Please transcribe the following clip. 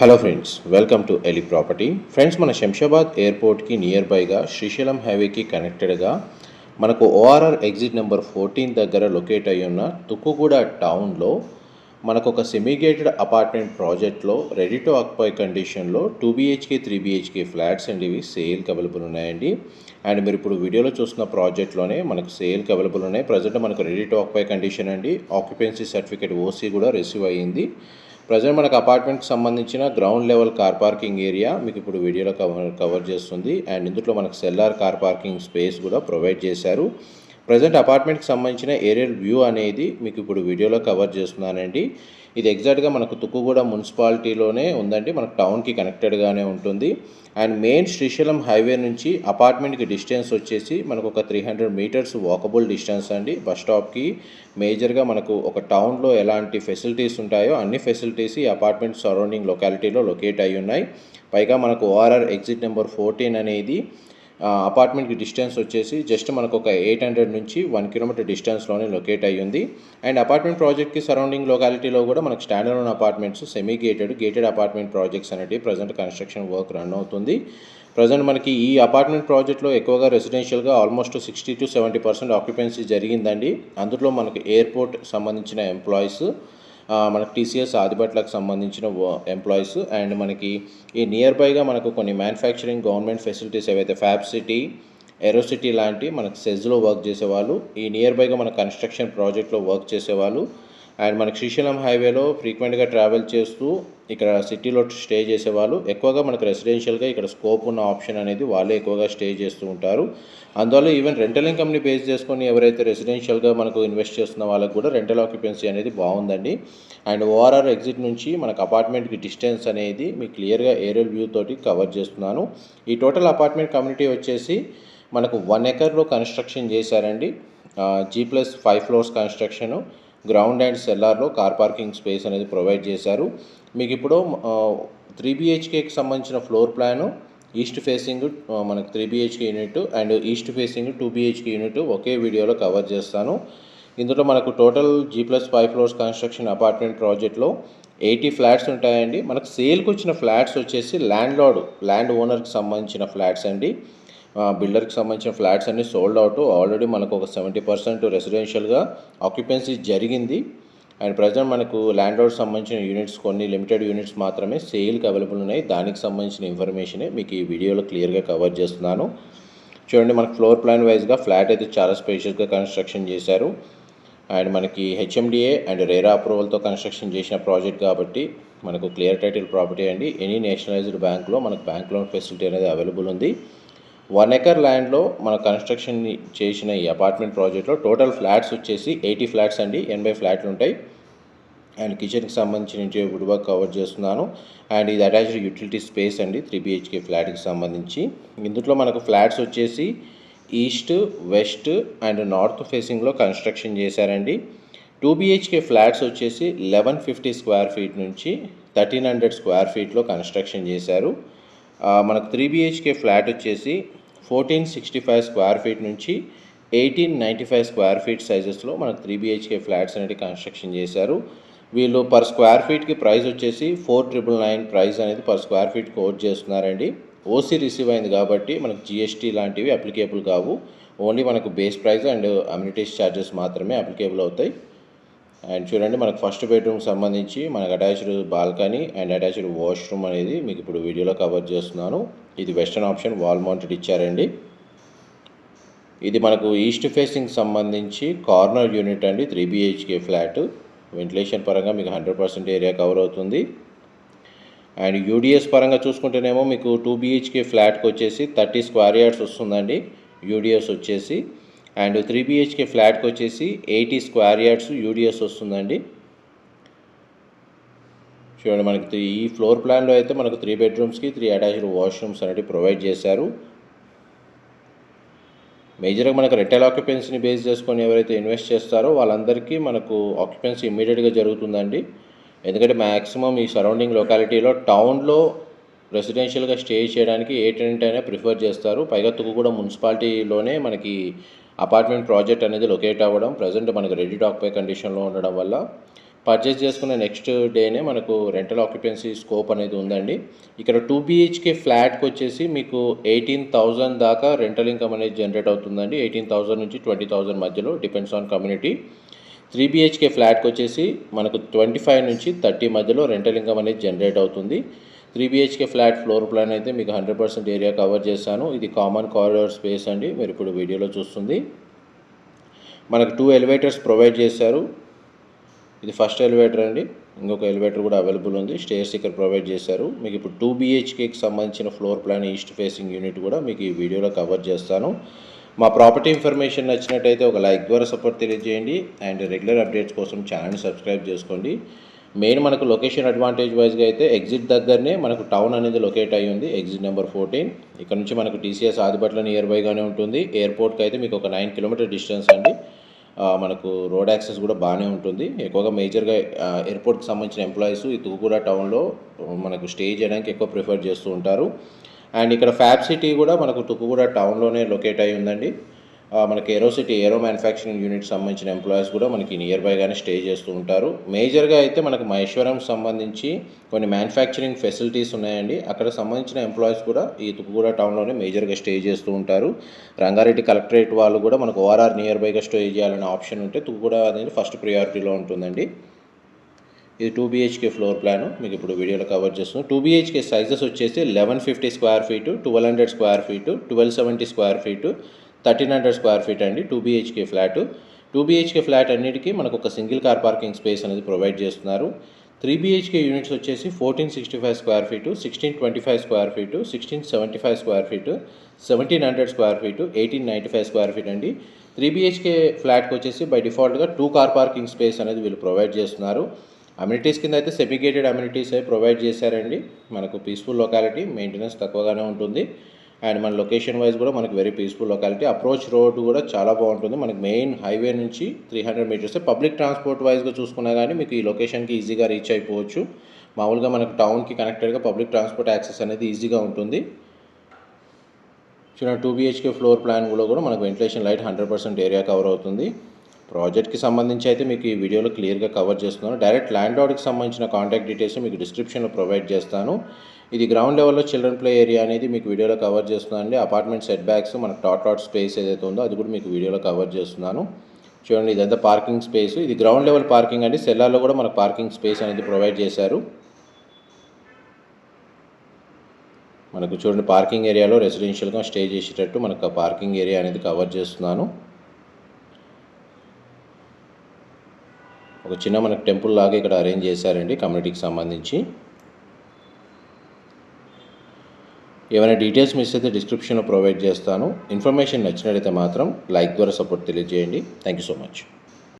Hello friends welcome to ఎలి property friends మన శంషాబాద్ ఎయిర్పోర్ట్కి నియర్ బైగా శ్రీశైలం హైవేకి కనెక్టెడ్గా మనకు ఓఆర్ఆర్ ఎగ్జిట్ నెంబర్ ఫోర్టీన్ దగ్గర లొకేట్ అయి ఉన్న తుక్కుగూడ టౌన్లో మనకు ఒక సెమీగేటెడ్ అపార్ట్మెంట్ ప్రాజెక్ట్లో రెడీ టు ఆక్యుపై కండిషన్లో two BHK three BHK flats and ఇవి సేల్కి అవైలబుల్ ఉన్నాయండి. అండ్ మీరు ఇప్పుడు వీడియోలో చూస్తున్న ప్రాజెక్ట్లోనే మనకు సేల్కి అవైలబుల్ ఉన్నాయి. ప్రజెంట్ మనకు రెడీ టు ఆక్యుపై కండిషన్ అండి. ఆక్యుపెన్సీ సర్టిఫికేట్ ఓసీ కూడా రిసీవ్ అయ్యింది. ప్రజెంట్ మనకు అపార్ట్మెంట్కి సంబంధించిన ground level car parking area మీకు ఇప్పుడు వీడియోలో కవర్ కవర్ చేస్తుంది. అండ్ ఇందులో మనకు సెల్లార్ కార్ పార్కింగ్ స్పేస్ కూడా ప్రొవైడ్ చేశారు. ప్రజెంట్ అపార్ట్మెంట్కి సంబంధించిన ఏరియల్ వ్యూ అనేది మీకు ఇప్పుడు వీడియోలో కవర్ చేస్తున్నానండి. ఇది ఎగ్జాక్ట్గా మనకు తుక్కుగూడ మున్సిపాలిటీలోనే ఉందండి. మనకు టౌన్కి కనెక్టెడ్గానే ఉంటుంది. అండ్ మెయిన్ శ్రీశైలం హైవే నుంచి అపార్ట్మెంట్కి డిస్టెన్స్ వచ్చేసి మనకు ఒక three hundred meters walkable distance అండి. బస్ స్టాప్కి మేజర్గా మనకు ఒక టౌన్లో ఎలాంటి ఫెసిలిటీస్ ఉంటాయో అన్ని ఫెసిలిటీస్ ఈ అపార్ట్మెంట్ సరౌండింగ్ లొకాలిటీలో లొకేట్ అయి ఉన్నాయి పైగా మనకు ఓఆర్ఆర్ ఎగ్జిట్ నెంబర్ ఫోర్టీన్ అనేది అపార్ట్మెంట్కి డిస్టెన్స్ వచ్చేసి జస్ట్ మనకు ఒక ఎయిట్ హండ్రెడ్ నుంచి వన్ కిలోమీటర్ డిస్టెన్స్లోనే లొకేట్ అయ్యి ఉంది అండ్ అపార్ట్మెంట్ ప్రాజెక్ట్కి సరౌండింగ్ లొకాలిటీలో కూడా మనకు స్టాండర్డ్ ఉన్న apartments semi gated gated apartment projects అనేవి ప్రజెంట్ కన్స్ట్రక్షన్ వర్క్ రన్ అవుతుంది. ప్రజెంట్ మనకి ఈ అపార్ట్మెంట్ ప్రాజెక్ట్లో ఎక్కువగా రెసిడెన్షియల్గా almost sixty to seventy percent occupancy జరిగిందండి. అందులో మనకు ఎయిర్పోర్ట్ సంబంధించిన ఎంప్లాయీస్ మనకు టీసీఎస్ ఆదిబట్లకు సంబంధించిన ఎంప్లాయీస్ అండ్ మనకి ఈ నియర్ బైగా మనకు కొన్ని మ్యానుఫ్యాక్చరింగ్ గవర్నమెంట్ ఫెసిలిటీస్ ఏవైతే ఫ్యాబ్ సిటీ ఎరోసిటీ లాంటి మనకు సెజ్లో వర్క్ చేసేవాళ్ళు ఈ నియర్ బైగా మన కన్స్ట్రక్షన్ ప్రాజెక్ట్లో వర్క్ చేసేవాళ్ళు అండ్ మనకి శ్రీశైలం హైవేలో ఫ్రీక్వెంట్గా ట్రావెల్ చేస్తూ ఇక్కడ సిటీలో స్టే చేసేవాళ్ళు. ఎక్కువగా మనకు రెసిడెన్షియల్గా ఇక్కడ స్కోప్ ఉన్న ఆప్షన్ అనేది వాళ్ళే ఎక్కువగా స్టే చేస్తూ ఉంటారు. అందువల్ల ఈవెన్ రెంటల్ ఇన్కమ్ని బేస్ చేసుకొని ఎవరైతే రెసిడెన్షియల్గా మనకు ఇన్వెస్ట్ చేస్తున్న వాళ్ళకి కూడా రెంటల్ ఆక్యుపెన్సీ అనేది బాగుందండి. అండ్ ఓఆర్ఆర్ ఎగ్జిట్ నుంచి మనకు అపార్ట్మెంట్కి డిస్టెన్స్ అనేది మీకు క్లియర్గా ఏరియల్ వ్యూ తోటి కవర్ చేస్తున్నాను. ఈ టోటల్ అపార్ట్మెంట్ కమ్యూనిటీ వచ్చేసి మనకు వన్ ఎకర్లో కన్స్ట్రక్షన్ చేశారండి. G plus five floors construction. Ground and సెల్లార్లో car parking space అనేది ప్రొవైడ్ చేశారు. మీకు ఇప్పుడు త్రీ బిహెచ్కేకి సంబంధించిన ఫ్లోర్ ప్లాను ఈస్ట్ ఫేసింగ్ మనకు three BHK unit and east facing two BHK unit ఒకే వీడియోలో కవర్ చేస్తాను. ఇందులో మనకు total G plus five floors construction apartment ప్రాజెక్ట్లో ఎయిటీ ఫ్లాట్స్ ఉంటాయండి. మనకు సేల్కి వచ్చిన ఫ్లాట్స్ వచ్చేసి ల్యాండ్ లార్డ్ ల్యాండ్ ఓనర్కి సంబంధించిన ఫ్లాట్స్ అండి. బిల్డర్కి సంబంధించిన ఫ్లాట్స్ అన్ని సోల్డ్ అవుట్. ఆల్రెడీ మనకు ఒక సెవెంటీ పర్సెంట్ రెసిడెన్షియల్గా ఆక్యుపెన్సీ జరిగింది. అండ్ ప్రజెంట్ మనకు ల్యాండ్ లార్డ్ సంబంధించిన యూనిట్స్ కొన్ని లిమిటెడ్ యూనిట్స్ మాత్రమే సేల్కి అవైలబుల్ ఉన్నాయి. దానికి సంబంధించిన ఇన్ఫర్మేషనే మీకు ఈ వీడియోలో క్లియర్గా కవర్ చేస్తున్నాను. చూడండి మనకు ఫ్లోర్ ప్లాన్ వైజ్గా ఫ్లాట్ అయితే చాలా స్పేషియస్గా కన్స్ట్రక్షన్ చేశారు. అండ్ మనకి హెచ్ఎండిఏ అండ్ రేరా అప్రూవల్తో కన్స్ట్రక్షన్ చేసిన ప్రాజెక్ట్ కాబట్టి మనకు క్లియర్ టైటిల్ ప్రాపర్టీ అండి. ఎనీ నేషనలైజ్డ్ బ్యాంక్లో మనకు బ్యాంక్ లోన్ ఫెసిలిటీ అనేది అవైలబుల్ ఉంది. వన్ ఎకర్ ల్యాండ్లో మన కన్స్ట్రక్షన్ చేసిన ఈ అపార్ట్మెంట్ ప్రాజెక్ట్లో టోటల్ ఫ్లాట్స్ వచ్చేసి ఎయిటీ ఫ్లాట్స్ అండి ఎనభై ఫ్లాట్లు ఉంటాయి. అండ్ కిచెన్కి సంబంధించిన ఇంటీరియర్ వుడ్ వర్క్ కవర్ చేస్తున్నాను. అండ్ ఇది అటాచ్డ్ యూటిలిటీ స్పేస్ అండి త్రీ బిహెచ్కే ఫ్లాట్కి సంబంధించి. ఇందులో మనకు ఫ్లాట్స్ వచ్చేసి ఈస్ట్ వెస్ట్ అండ్ నార్త్ ఫేసింగ్లో కన్స్ట్రక్షన్ చేశారండి. టూ బిహెచ్కే ఫ్లాట్స్ వచ్చేసి లెవెన్ ఫిఫ్టీ స్క్వేర్ ఫీట్ నుంచి థర్టీన్ హండ్రెడ్ స్క్వేర్ ఫీట్లో కన్స్ట్రక్షన్ చేశారు. మనకు త్రీ బిహెచ్కే ఫ్లాట్ వచ్చేసి fourteen sixty five square feet నుంచి eighteen ninety five square feet సైజెస్లో మనకు త్రీ బిహెచ్కే ఫ్లాట్స్ అనేవి కన్స్ట్రక్షన్ చేశారు. వీళ్ళు పర్ స్క్వేర్ ఫీట్కి ప్రైస్ వచ్చేసి ఫోర్ ట్రిపుల్ నైన్ ప్రైస్ అనేది పర్ స్క్వేర్ ఫీట్ కోట్ చేస్తున్నారండి. ఓసీ రిసీవ్ అయింది కాబట్టి మనకు జిఎస్టీ లాంటివి అప్లికేబుల్ కావు. ఓన్లీ మనకు base price and amenities charges మాత్రమే అప్లికేబుల్ అవుతాయి. అండ్ చూడండి మనకు ఫస్ట్ బెడ్రూమ్ సంబంధించి మనకు attached balcony and attached washroom అనేది మీకు ఇప్పుడు వీడియోలో కవర్ చేస్తున్నాను. ఇది వెస్టర్న్ ఆప్షన్ వాల్ మౌంటెడ్ ఇచ్చారండి. ఇది మనకు ఈస్ట్ ఫేసింగ్ సంబంధించి కార్నర్ యూనిట్ అండి త్రీ బిహెచ్కే ఫ్లాట్ వెంటిలేషన్ పరంగా మీకు హండ్రెడ్ పర్సెంట్ ఏరియా కవర్ అవుతుంది. అండ్ యూడిఎస్ పరంగా చూసుకుంటేనేమో మీకు టూ బిహెచ్కే ఫ్లాట్కి వచ్చేసి థర్టీ స్క్వేర్ యార్డ్స్ వస్తుందండి. యూడిఎస్ వచ్చేసి అండ్ త్రీ బిహెచ్కే ఫ్లాట్కి వచ్చేసి ఎయిటీ స్క్వేర్ యార్డ్స్ యూడిఎస్ వస్తుందండి. చూడండి మనకి త్రీ- ఈ ఫ్లోర్ ప్లాన్లో అయితే మనకు త్రీ బెడ్రూమ్స్కి త్రీ అటాచ్డ్ వాష్రూమ్స్ అనేవి ప్రొవైడ్ చేశారు. మేజర్గా మనకు రిటైల్ ఆక్యుపెన్సీని బేస్ చేసుకొని ఎవరైతే ఇన్వెస్ట్ చేస్తారో వాళ్ళందరికీ మనకు ఆక్యుపెన్సీ ఇమీడియట్గా జరుగుతుందండి. ఎందుకంటే మ్యాక్సిమం ఈ సరౌండింగ్ లొకాలిటీలో టౌన్లో రెసిడెన్షియల్గా స్టే చేయడానికి ఏ టెంట్ అయినా ప్రిఫర్ చేస్తారు. పైగా తుక్కుగూడ మున్సిపాలిటీలోనే మనకి అపార్ట్మెంట్ ప్రాజెక్ట్ అనేది లొకేట్ అవ్వడం ప్రజెంట్ మనకు రెడీ టాక్ కండిషన్లో ఉండడం వల్ల పర్చేస్ చేసుకున్న నెక్స్ట్ డేనే మనకు రెంటల్ ఆక్యుపెన్సీ స్కోప్ అనేది ఉందండి. ఇక్కడ టూ బీహెచ్కే ఫ్లాట్కి వచ్చేసి మీకు ఎయిటీన్ థౌజండ్ దాకా రెంటల్ ఇన్కమ్ అనేది జనరేట్ అవుతుందండి. ఎయిటీన్ థౌజండ్ నుంచి ట్వంటీ థౌజండ్ మధ్యలో depends on community. Three BHK ఫ్లాట్కి వచ్చేసి మనకు ట్వంటీ ఫైవ్ నుంచి థర్టీ మధ్యలో రెంటల్ ఇన్కమ్ అనేది జనరేట్ అవుతుంది. Three BHK flat floor plan అయితే మీకు హండ్రెడ్ పర్సెంట్ ఏరియా కవర్ చేశాను. ఇది కామన్ కారిడార్ స్పేస్ అండి మీరు ఇప్పుడు వీడియోలో చూస్తుంది. మనకు టూ ఎలివేటర్స్ ప్రొవైడ్ చేశారు. ఇది ఫస్ట్ ఎలివేటర్ అండి ఇంకొక ఎలివేటర్ కూడా అవైలబుల్ ఉంది స్టేర్స్ ఇక్కడ ప్రొవైడ్ చేశారు. మీకు ఇప్పుడు టూ బీహెచ్కేకి సంబంధించిన floor plan east facing unit కూడా మీకు ఈ వీడియోలో కవర్ చేస్తాను. మా ప్రాపర్టీ ఇన్ఫర్మేషన్ నచ్చినట్టయితే ఒక లైక్ ద్వారా సపోర్ట్ తెలియజేయండి అండ్ రెగ్యులర్ అప్డేట్స్ కోసం ఛానల్ సబ్స్క్రైబ్ చేసుకోండి. మెయిన్ మనకు లొకేషన్ అడ్వాంటేజ్ వైజ్గా అయితే ఎగ్జిట్ దగ్గరనే మనకు టౌన్ అనేది లొకేట్ అయ్యి ఉంది. Exit number fourteen. ఇక్కడ నుంచి మనకు టీసీఎస్ ఆదిపట్ల నియర్ బైగానే ఉంటుంది. ఎయిర్పోర్ట్కి అయితే మీకు ఒక నైన్ కిలోమీటర్ డిస్టెన్స్ అండి. మనకు రోడ్ యాక్సెస్ కూడా బాగానే ఉంటుంది. ఎక్కువగా మేజర్గా ఎయిర్పోర్ట్కి సంబంధించిన ఎంప్లాయీస్ ఈ తుగుగూడ టౌన్లో మనకు స్టే చేయడానికి ఎక్కువ ప్రిఫర్ చేస్తూ ఉంటారు. అండ్ ఇక్కడ ఫ్యాబ్ సిటీ కూడా మనకు తుకుగూడ టౌన్లోనే లొకేట్ అయి ఉందండి. మనకి ఏరోసిటీ ఏరో మ్యానుఫ్యాక్చరింగ్ యూనిట్ సంబంధించిన ఎంప్లాయీస్ కూడా మనకి నియర్ బైగానే స్టే చేస్తూ ఉంటారు. మేజర్గా అయితే మనకు మహేశ్వరం సంబంధించి కొన్ని మ్యానుఫ్యాక్చరింగ్ ఫెసిలిటీస్ ఉన్నాయండి. అక్కడ సంబంధించిన ఎంప్లాయీస్ కూడా ఈ తుపుగూడ టౌన్లోనే మేజర్గా స్టే చేస్తూ ఉంటారు. రంగారెడ్డి కలెక్టరేట్ వాళ్ళు కూడా మనకు ఓఆర్ఆర్ నియర్ బైగా స్టే చేయాలనే ఆప్షన్ ఉంటే తుకుగూడ అనేది ఫస్ట్ ప్రియారిటీలో ఉంటుందండి. ఇది టూ బీహెచ్కే ఫ్లోర్ ప్లాన్ మీకు ఇప్పుడు వీడియోలో కవర్ చేస్తున్నాం. టూ బీహెచ్కే సైజెస్ వచ్చేసి eleven fifty square feet twelve hundred square feet twelve seventy square feet thirteen hundred square feet అండి two BHK flat. Two BHK flat అన్నిటికీ మనకు ఒక సింగిల్ కార్ పార్కింగ్ స్పేస్ అనేది ప్రొవైడ్ చేస్తున్నారు. Three BHK units వచ్చేసి fourteen sixty five square feet sixteen twenty five square feet sixteen seventy five square feet seventeen hundred square feet eighteen ninety five square feet అండి. Three BHK ఫ్లాట్కి వచ్చేసి by డిఫాల్ట్గా two car parking space అనేది వీళ్ళు provide చేస్తున్నారు. Amenities కింద అయితే సెపిగేటెడ్ amenities అయి ప్రొవైడ్ చేశారండి. మనకు పీస్ఫుల్ లొకాలిటీ మెయింటెనెన్స్ తక్కువగానే ఉంటుంది. అండ్ మన లొకేషన్ వైజ్ కూడా మనకు very peaceful locality approach road కూడా చాలా బాగుంటుంది. మనకి మెయిన్ హైవే నుంచి three hundred meters public transport వైజ్గా చూసుకున్నా కానీ మీకు ఈ లొకేషన్కి ఈజీగా రీచ్ అయిపోవచ్చు. మామూలుగా మనకు టౌన్కి కనెక్టెడ్గా పబ్లిక్ ట్రాన్స్పోర్ట్ యాక్సెస్ అనేది ఈజీగా ఉంటుంది. చూడండి టూ బీహెచ్కే ఫ్లోర్ ప్లాన్ కూడా మనకు ventilation light hundred percent area cover అవుతుంది. ప్రాజెక్ట్కి సంబంధించి అయితే మీకు ఈ వీడియోలో క్లియర్గా కవర్ చేస్తున్నాను. డైరెక్ట్ ల్యాండ్ అవుట్కి సంబంధించిన కాంటాక్ట్ డీటెయిల్స్ మీకు డిస్క్రిప్షన్లో ప్రొవైడ్ చేస్తాను. ఇది గ్రౌండ్ లెవెల్లో చిల్డ్రన్ ప్లే ఏరియా అనేది మీకు వీడియోలో కవర్ చేస్తున్నాను అండి అపార్ట్మెంట్ సెట్ బ్యాక్స్ మనకు టాట్ టాట్ స్పేస్ ఏదైతే ఉందో అది కూడా మీకు వీడియోలో కవర్ చేస్తున్నాను. చూడండి ఇదంతా పార్కింగ్ స్పేస్ ఇది గ్రౌండ్ లెవెల్ పార్కింగ్ అండి. సెల్లార్లో కూడా మనకు పార్కింగ్ స్పేస్ అనేది ప్రొవైడ్ చేశారు. మనకు చూడండి పార్కింగ్ ఏరియాలో రెసిడెన్షియల్గా స్టే చేసేటట్టు మనకు ఆ పార్కింగ్ ఏరియా అనేది కవర్ చేస్తున్నాను. ఒక చిన్న మనకు టెంపుల్ లాగా ఇక్కడ అరేంజ్ చేశారండి కమ్యూనిటీకి సంబంధించి. ఏమైనా డీటెయిల్స్ మిస్ అయితే డిస్క్రిప్షన్లో ప్రొవైడ్ చేస్తాను. ఇన్ఫర్మేషన్ నచ్చినట్లయితే మాత్రం లైక్ ద్వారా సపోర్ట్ తెలియజేయండి. Thank you so much